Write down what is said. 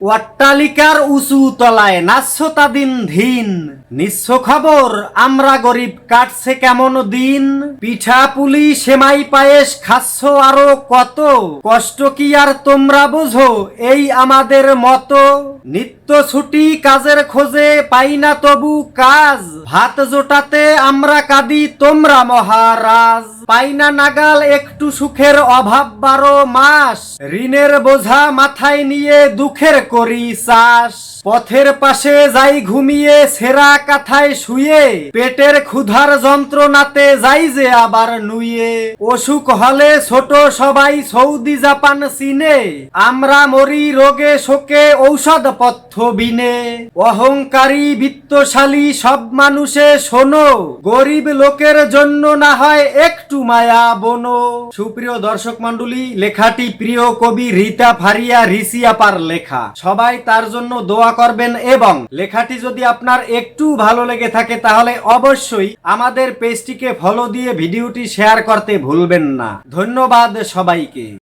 অট্টালিকার উঁচু তলায় নাস্যতা দিন ধীন। নিঃস্ব খবর, আমরা গরিব, কাটছে কেমন দিন? পিঠা, পুলি, সেমাই, পায়েস খাচ্ছ আরও কত? কষ্ট কি আর তোমরা বোঝো? এই আমাদের মতো। নিত্য ছুটি কাজের খোঁজে পাই না তবু কাজ। ভাত জোটাতে আমরা কাঁদি, তোমরা মহারাজ। পাই না নাগাল একটু সুখের অভাব বারো মাস। ঋণের বোঝা মাথায় নিয়ে দুঃখের করি চাষ। পথের পাশে যাই ঘুমিয়ে, সেরা কাথায় শুয়ে, পেটের ক্ষুধার যন্ত্রণাতে যাই যে আবার নুয়ে। অসুখ হলে ছোট সবাই সৌদি জাপান চীনে, আমরা মরি রোগে শোকে ঔষধ পথ্য বিনে। অহংকারী বিত্তশালী সব মানুষে শোনো, গরিব লোকের জন্য না হয় একটু মায়া বনো। সুপ্রিয় দর্শক মন্ডলী লেখাটি প্রিয় কবি রীতা ফারিয়া ঋষিয়াপার লেখা। সবাই তার জন্য দোয়া করবেন এবং লেখাটি যদি আপনার একটু ভালো লেগে থাকে তাহলে অবশ্যই আমাদের পেজটিকে ফলো দিয়ে ভিডিওটি শেয়ার করতে ভুলবেন না। ধন্যবাদ সবাইকে।